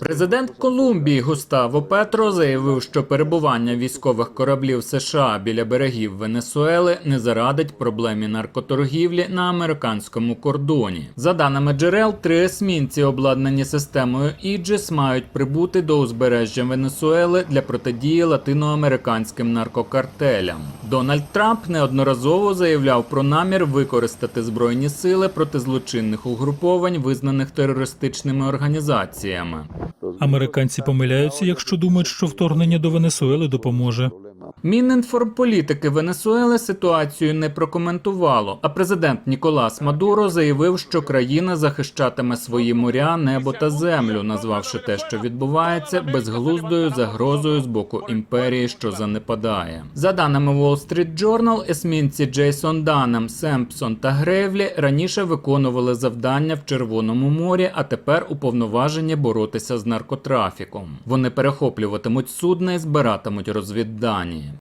Президент Колумбії Густаво Петро заявив, що перебування військових кораблів США біля берегів Венесуели не зарадить проблемі наркоторгівлі на американському кордоні. За даними джерел, три есмінці, обладнані системою Іджис, мають прибути до узбережжя Венесуели для протидії латиноамериканським наркокартелям. Дональд Трамп неодноразово заявляв про намір використати збройні сили проти злочинних угруповань, визнаних терористичними організаціями. Американці помиляються, якщо думають, що вторгнення до Венесуели допоможе. Мінінформполітики Венесуели ситуацію не прокоментувало, а президент Ніколас Мадуро заявив, що країна захищатиме свої моря, небо та землю, назвавши те, що відбувається, безглуздою загрозою з боку імперії, що занепадає. За даними Wall Street Journal, есмінці Джейсон Данем, Семпсон та Гревлі раніше виконували завдання в Червоному морі, а тепер уповноважені боротися з наркотрафіком. Вони перехоплюватимуть судна і збиратимуть розвіддані.